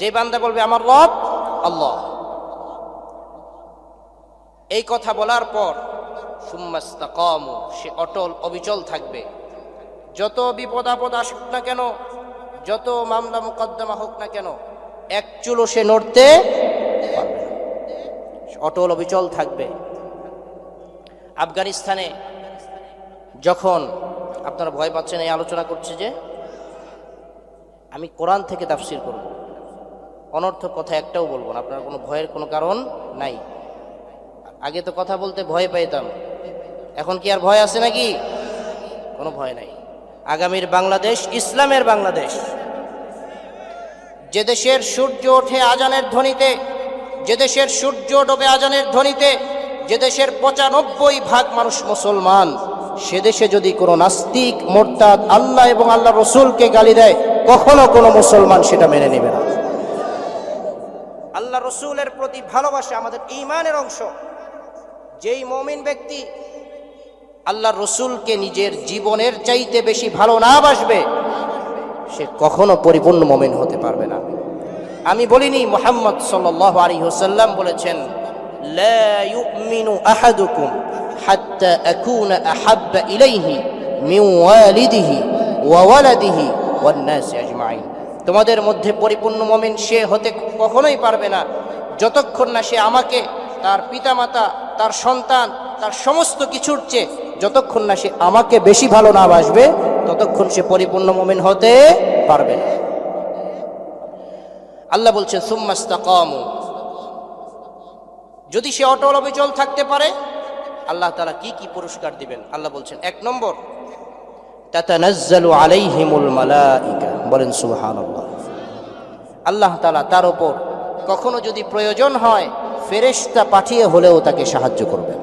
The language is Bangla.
যে বান্দা বলবে, আমার রব, আল্লাহ। এই কথা বলার পর, সুম্মাস্তাকাম, সে অটল, অবিচল থাকবে। যত বিপদ আপদ আসুক না কেন, যত মামলা মোকদ্দমা হোক না কেন, এক চুলো সে নড়তে অটল, অবিচল থাকবে। আফগানিস্তানে যখন আপনারা ভয় পাচ্ছেন, এই আলোচনা করছে যে, আমি কোরআন থেকে তাফসির করব। অনর্থক কথা একটাও বলব না। আপনার কোনো ভয়ের কোনো কারণ নাই। আগে তো কথা বলতে ভয় পাইতাম। এখন কি আর ভয় আছে নাকি? কোনো ভয় নাই। আগামীর বাংলাদেশ ইসলামের বাংলাদেশ। যে দেশের সূর্য ওঠে আজানের ধ্বনিতে, যে দেশের সূর্য ডোবে আজানের ধ্বনিতে, যে দেশের পঁচানব্বই ভাগ মানুষ মুসলমান, সে দেশে যদি কোনো নাস্তিক, মোরতাদ, আল্লাহ এবং আল্লাহ রসুলকে গালি দেয়, কখনো কোনো মুসলমান সেটা মেনে নেবে না। আল্লাহ রসুলের প্রতি ভালোবাসা আমাদের ইমানের অংশ যেই মমিন ব্যক্তি আল্লাহ রসুলকে নিজের জীবনের চাইতে বেশি ভালো না বাসবে সে কখনো পরিপূর্ণ মমিন হতে পারবে না আমি বলিনি মোহাম্মদ সাল্লাহ আলী হোসাল্লাম বলেছেন لا يؤمن أحدكم حتى أكون أحب إليه من والده وولده والناس أجمعين তোমাদের মধ্যে পরিপূর্ণ মমিন সে হতে কখনোই পারবে না। যতক্ষণ না সে আমাকে, তার পিতামাতা, তার সন্তান, তার সমস্ত কিছুর চেয়ে যতক্ষণ না সে আমাকে বেশি ভালো না বাসবে, ততক্ষণ সে পরিপূর্ণ মমিন হতে পারবে না। আল্লাহ বলছেন, সুম্মাস্তাকামু। যদি সে অটল অবিচল থাকতে পারে, আল্লাহ তালা কি কি পুরস্কার দিবেন? আল্লাহ বলছেন, এক নম্বর, তাতানাজ্জালু আলাইহিমুল মালাইকা। বলেন সুহান আল্লাহ তালা তার ওপর কখনো যদি প্রয়োজন হয় ফেরেস্তা পাঠিয়ে হলেও তাকে সাহায্য করবেন।